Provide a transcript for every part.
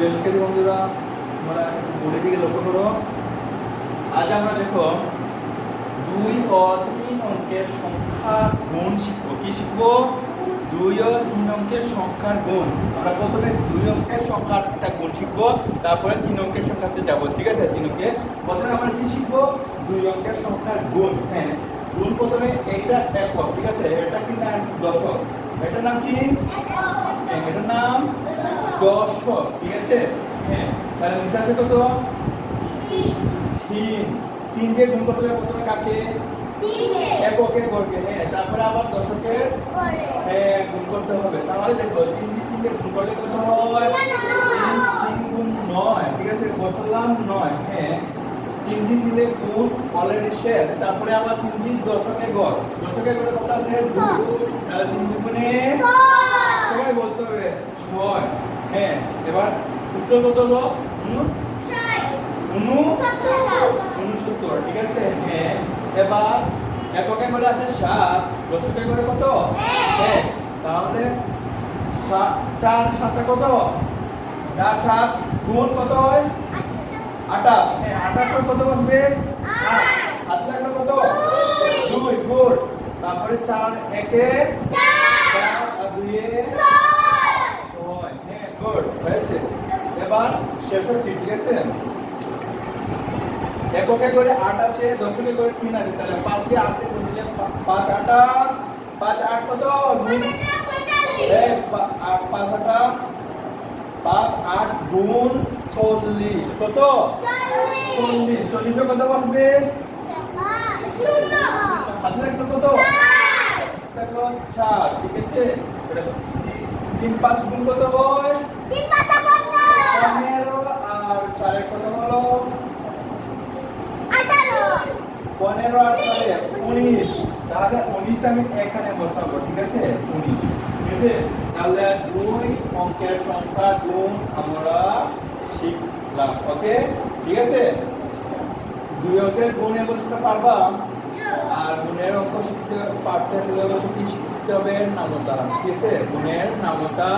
শিক্ষার্থী বন্ধুরা তোমরা বোর্ডের দিকে লক্ষ্য করো। আজ আমরা দেখো দুই ও তিন অঙ্কের সংখ্যা গুণ শিখব। কি শিখব? দুই ও তিন অঙ্কের সংখ্যার গুণ। আমরা প্রথমে দুই অঙ্কের সংখ্যার একটা গুণ শিখব তারপরে তিন অঙ্কের সংখ্যাতে যাব ঠিক আছে? তিন অঙ্কে। প্রথমে আমরা কি শিখব? দুই অঙ্কের সংখ্যার গুণ। হ্যাঁ গুণ প্রথমে এটা একক ঠিক আছে? এটা কি না দশক। এটার নাম কি? হ্যাঁ, এটার নাম দশক ঠিক আছে? হ্যাঁ তাহলে নিচে আছে কত? তিন। তিন। দিয়ে গুণ করতে হবে প্রথমে কাকে? এককের বর্গে হ্যাঁ তারপরে আবার দশকের হ্যাঁ গুণ করতে হবে। তাহলে দেখো তিন দিয়ে তিন দিয়ে গুণ করলে কত হয়? তিন তিন গুণ নয় ঠিক আছে? বসালাম নয় হ্যাঁ। তিন দিন দিলে গুণ অলরেডি শেষ তারপরে আবার তিন দিন দশকে গড়। দশকে গড়ে কত আছে দুই তাহলে তিন দুগুণে সবাই বলতে হবে ছয় হ্যাঁ এবার উত্তর কত হলো? উনু উনু উনসত্তর ঠিক আছে? হ্যাঁ এবার এককে করে আছে সাত দশকে করে কত? এক তাহলে সাত চার সাথে কত? চার সাত গুণ কত হয়? আঠাশ। হ্যাঁ আঠাশের কত বসবে? হাত লাগল কত? দুই। গুণ। তারপরে চার একে? চার। আর দুইয়ে? হ্যাঁ গুড হয়েছে। এবার ছেষট্টি ঠিক আছে? এককে করে আট আছে দশকে করে তিন আছে তাহলে পাঁচ আটে গুণ দিলে পাঁচ আটা পাঁচ আট কত? আট পাঁচ আটা পাঁচ আট গুণ চল্লিশ কত? চল্লিশ। চল্লিশে কত বসবে? হাতে কত? চার। ঠিক আছে? তিন পাঁচ গুণ কত হয়? পনেরো আর চারের কত হলো পনেরো আর চারে উনিশ। তাহলে উনিশটা আমি এখানে বসাবো ঠিক আছে? উনিশ। ঠিক আছে? তাহলে দুই অঙ্কের সংখ্যা গুণ আমরা শিখলাম ওকে? ঠিক আছে? দুই অঙ্কের গুণ শিখতে পারবা? গুণের অঙ্ক শিখতে পারতে হলে অবশ্য কি শিখতে হবে নামতা। ঠিক আছে? গুণের নামতা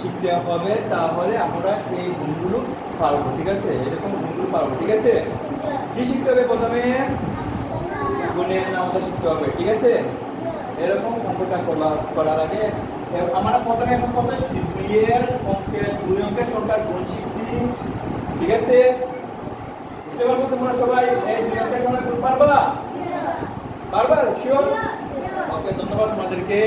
শিখতে হবে, তাহলে আমরা এই গুণগুলো পারব, ঠিক আছে? এরকম গুণগুলো পারব, ঠিক আছে? কি শিখতে হবে প্রথমে? গুণের নামতা শিখতে হবে, ঠিক আছে? এরকম অঙ্কটা করা, করার আগে আমরা প্রথমে এখন কথা শিখি দুইয়ের অঙ্কের দুই অঙ্কের সংখ্যার গুণ শিখছি, ঠিক আছে? বুঝতে পারছ তোমরা সবাই? এই দুই অঙ্কের সংখ্যার গুণ পারবা? পারবা শিওর? ওকে ধন্যবাদ তোমাদেরকে।